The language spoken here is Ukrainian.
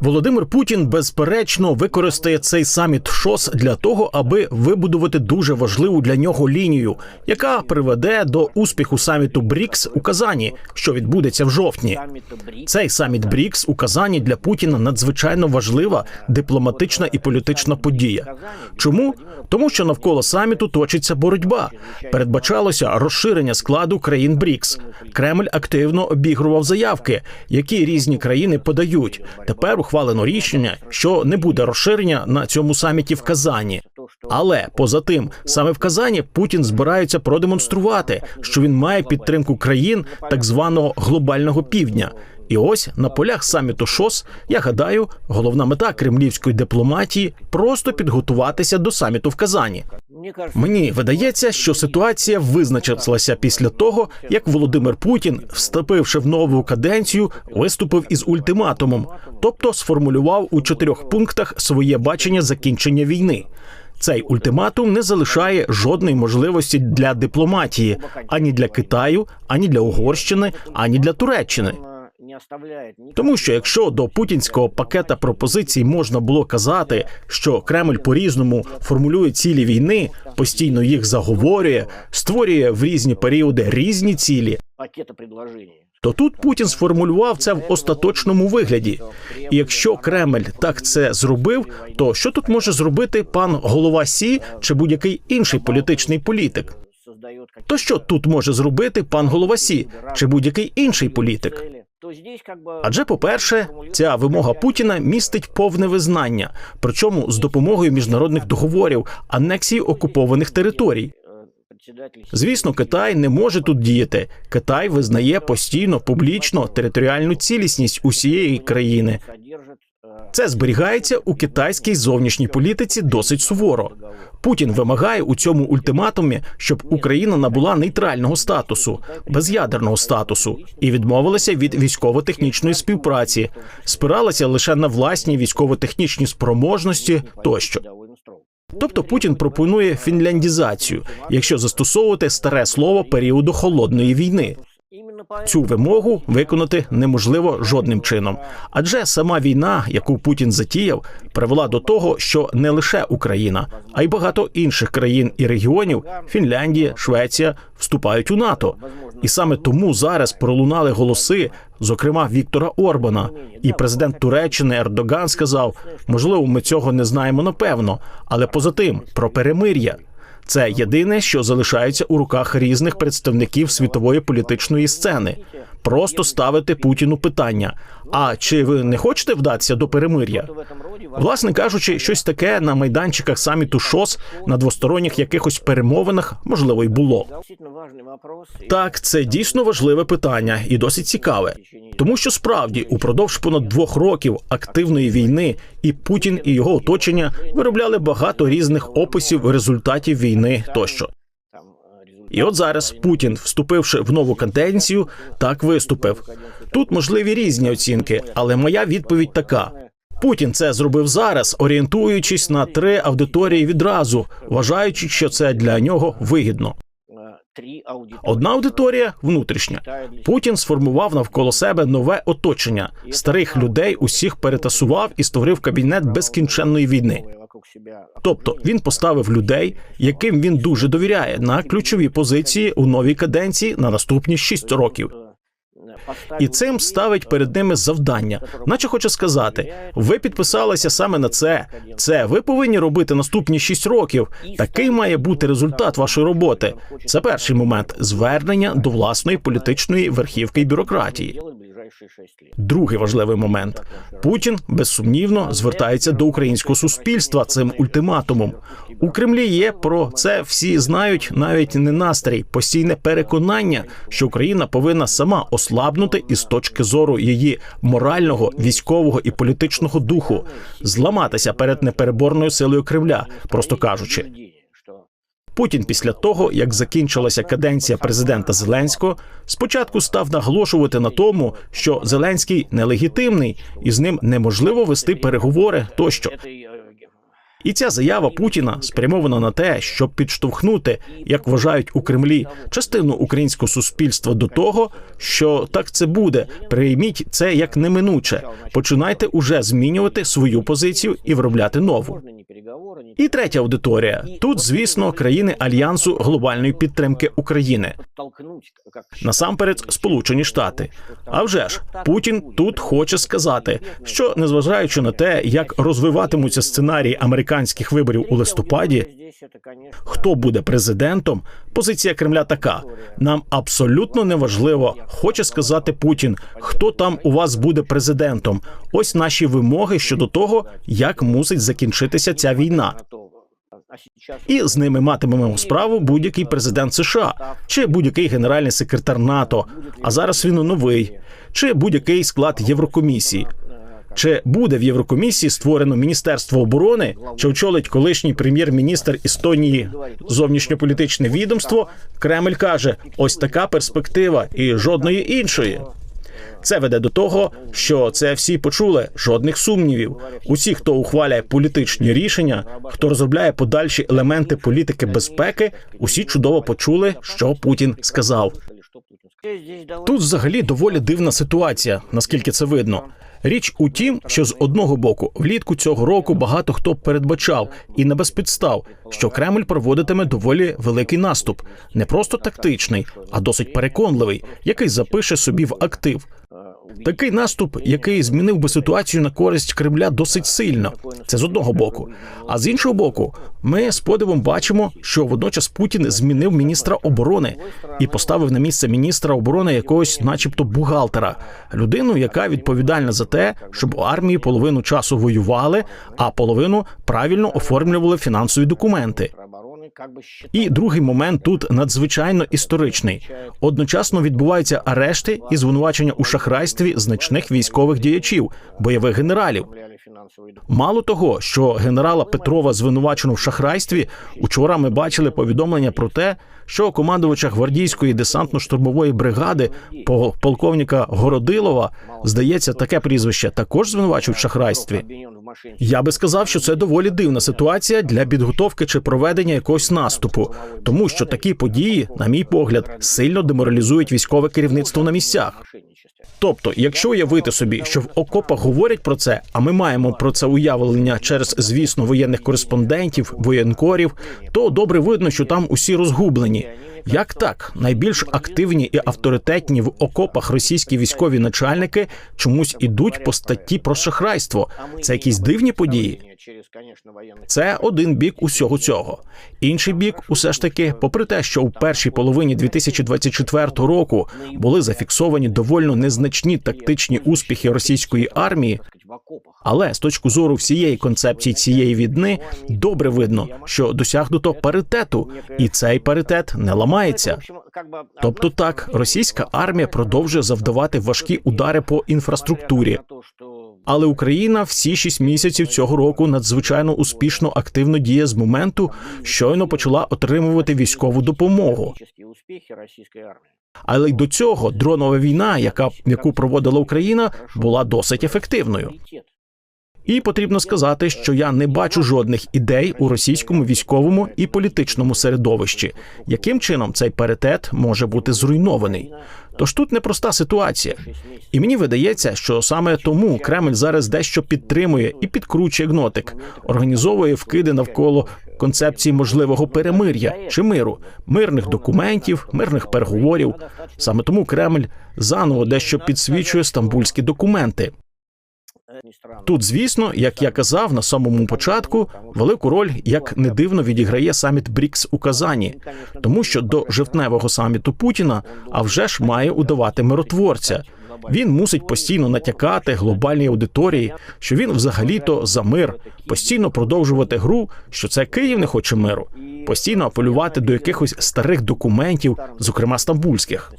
Володимир Путін безперечно використає цей саміт ШОС для того, аби вибудувати дуже важливу для нього лінію, яка приведе до успіху саміту БРІКС у Казані, що відбудеться в жовтні. Цей саміт БРІКС у Казані для Путіна надзвичайно важлива дипломатична і політична подія. Чому? Тому що навколо саміту точиться боротьба. Передбачалося розширення складу країн БРІКС. Кремль активно обігрував заявки, які різні країни подають. Тепер ухвалено рішення, що не буде розширення на цьому саміті в Казані. Але поза тим, саме в Казані Путін збирається продемонструвати, що він має підтримку країн так званого глобального півдня. І ось на полях саміту ШОС, я гадаю, головна мета кремлівської дипломатії просто підготуватися до саміту в Казані. Мені видається, що ситуація визначилася після того, як Володимир Путін, вступивши в нову каденцію, виступив із ультиматумом, тобто сформулював у чотирьох пунктах своє бачення закінчення війни. Цей ультиматум не залишає жодної можливості для дипломатії ані для Китаю, ані для Угорщини, ані для Туреччини. Тому що якщо до путінського пакета пропозицій можна було казати, що Кремль по різному формулює цілі війни, постійно їх заговорює, створює в різні періоди різні цілі. То тут Путін сформулював це в остаточному вигляді. І якщо Кремль так це зробив, то що тут може зробити пан голова Сі чи будь-який інший політичний політик? Какие-то що тут може зробити пан голова Сі чи будь-який інший політик? то Адже, по-перше, ця вимога Путіна містить повне визнання, причому з допомогою міжнародних договорів анексії окупованих територій. Звісно, Китай не може тут діяти. Китай визнає постійно публічно територіальну цілісність усієї країни. Це зберігається у китайській зовнішній політиці досить суворо. Путін вимагає у цьому ультиматумі, щоб Україна набула нейтрального статусу, без'ядерного статусу і відмовилася від військово-технічної співпраці, спиралася лише на власні військово-технічні спроможності тощо. Тобто Путін пропонує фінляндізацію, якщо застосовувати старе слово періоду холодної війни. Цю вимогу виконати неможливо жодним чином, адже сама війна, яку Путін затіяв, привела до того, що не лише Україна, а й багато інших країн і регіонів Фінляндія, Швеція вступають у НАТО. І саме тому зараз пролунали голоси, зокрема Віктора Орбана, і президент Туреччини Ердоган сказав: можливо, ми цього не знаємо напевно, але поза тим про перемир'я. Це єдине, що залишається у руках різних представників світової політичної сцени. Просто ставити Путіну питання: а чи ви не хочете вдатися до перемир'я? Власне кажучи, щось таке на майданчиках саміту ШОС на двосторонніх якихось перемовинах можливо й було. Так, це дійсно важливе питання і досить цікаве, тому що справді упродовж понад двох років активної війни і Путін і його оточення виробляли багато різних описів результатів війни тощо. І от зараз Путін, вступивши в нову каденцію, так виступив. Тут можливі різні оцінки, але моя відповідь така: Путін це зробив зараз, орієнтуючись на три аудиторії відразу, вважаючи, що це для нього вигідно. Одна аудиторія внутрішня. Путін сформував навколо себе нове оточення. Старих людей усіх перетасував і створив кабінет безкінченної війни. Тобто він поставив людей, яким він дуже довіряє, на ключові позиції у новій каденції на наступні шість років. І цим ставить перед ними завдання, наче хоче сказати: ви підписалися саме на це. Це ви повинні робити наступні шість років. Такий має бути результат вашої роботи. Це перший момент звернення до власної політичної верхівки і бюрократії. Другий важливий момент: Путін безсумнівно звертається до українського суспільства цим ультиматумом. У Кремлі є про це всі знають, навіть не настрій, постійне переконання, що Україна повинна сама ослабнути із точки зору її морального, військового і політичного духу, зламатися перед непереборною силою Кремля, просто кажучи. Путін після того, як закінчилася каденція президента Зеленського, спочатку став наголошувати на тому, що Зеленський нелегітимний і з ним неможливо вести переговори тощо. І ця заява Путіна спрямована на те, щоб підштовхнути, як вважають у Кремлі, частину українського суспільства до того, що так це буде. Прийміть це як неминуче. Починайте уже змінювати свою позицію і виробляти нову. І третя аудиторія тут, звісно, країни альянсу глобальної підтримки України. Насамперед, Сполучені Штати. А вже ж Путін тут хоче сказати, що незважаючи на те, як розвиватимуться сценарії американських виборів у листопаді, хто буде президентом, позиція Кремля така: нам абсолютно не важливо, хоче сказати Путін, хто там у вас буде президентом. Ось наші вимоги щодо того, як мусить закінчитися ця війна. І з ними матимемо справу будь-який президент США чи будь-який генеральний секретар НАТО. А зараз він новий, чи будь-який склад Єврокомісії. Чи буде в Єврокомісії створено Міністерство оборони, чи очолить колишній прем'єр-міністр Естонії зовнішньополітичне відомство? Кремль каже: ось така перспектива і жодної іншої. Це веде до того, що це всі почули жодних сумнівів. Усі, хто ухваляє політичні рішення, хто розробляє подальші елементи політики безпеки, усі чудово почули, що Путін сказав. Тут взагалі доволі дивна ситуація, наскільки це видно. Річ у тім, що з одного боку, влітку цього року багато хто передбачав і не без підстав, що Кремль проводитиме доволі великий наступ, не просто тактичний, а досить переконливий, який запише собі в актив. Такий наступ, який змінив би ситуацію на користь Кремля досить сильно. Це з одного боку. А з іншого боку, ми з подивом бачимо, що водночас Путін змінив міністра оборони і поставив на місце міністра оборони якогось, начебто, бухгалтера, людину, яка відповідальна за те, щоб у армії половину часу воювали, а половину правильно оформлювали фінансові документи. І другий момент тут надзвичайно історичний. Одночасно відбуваються арешти і звинувачення у шахрайстві значних військових діячів, бойових генералів. Финансовые. Мало того, що генерала Петрова звинувачено в шахрайстві, учора ми бачили повідомлення про те, що командувача гвардійської десантно-штурмової бригади по- полковника Городилова, здається, таке прізвище також звинувачують в шахрайстві. Я би сказав, що це доволі дивна ситуація для підготовки чи проведення якогось наступу, тому що такі події, на мій погляд, сильно деморалізують військове керівництво на місцях. Тобто, якщо уявити собі, що в окопах говорять про це, а ми маємо про це уявлення через, звісно, воєнних кореспондентів, воєнкорів, то добре видно, що там усі розгублені. Як так, найбільш активні і авторитетні в окопах російські військові начальники чомусь ідуть по статті про шахрайство. Це якісь дивні події. Це один бік усього цього. Інший бік, усе ж таки, попри те, що у першій половині 2024 року були зафіксовані довольно незначні тактичні успіхи російської армії. Але з точки зору всієї концепції цієї війни добре видно, що досягнуто паритету, і цей паритет не ламається. Тобто, так, російська армія продовжує завдавати важкі удари по інфраструктурі. Але Україна всі шість місяців цього року надзвичайно успішно активно діє з моменту, щойно почала отримувати військову допомогу. Але й до цього дронова війна, яка яку проводила Україна, була досить ефективною. І потрібно сказати, що я не бачу жодних ідей у російському військовому і політичному середовищі, яким чином цей паритет може бути зруйнований. Тож тут непроста ситуація. І мені видається, що саме тому Кремль зараз дещо підтримує і підкручує гнотик, організовує вкиди навколо концепції можливого перемир'я чи миру, мирних документів, мирних переговорів. Саме тому Кремль заново дещо підсвічує стамбульські документи. Тут, звісно, як я казав на самому початку, велику роль, як не дивно, відіграє саміт БРІКС у Казані, тому що до жовтневого саміту Путіна а вже ж має удавати миротворця. Він мусить постійно натякати глобальній аудиторії, що він взагалі-то за мир, постійно продовжувати гру, що це Київ не хоче миру, постійно апелювати до якихось старих документів, зокрема стамбульських.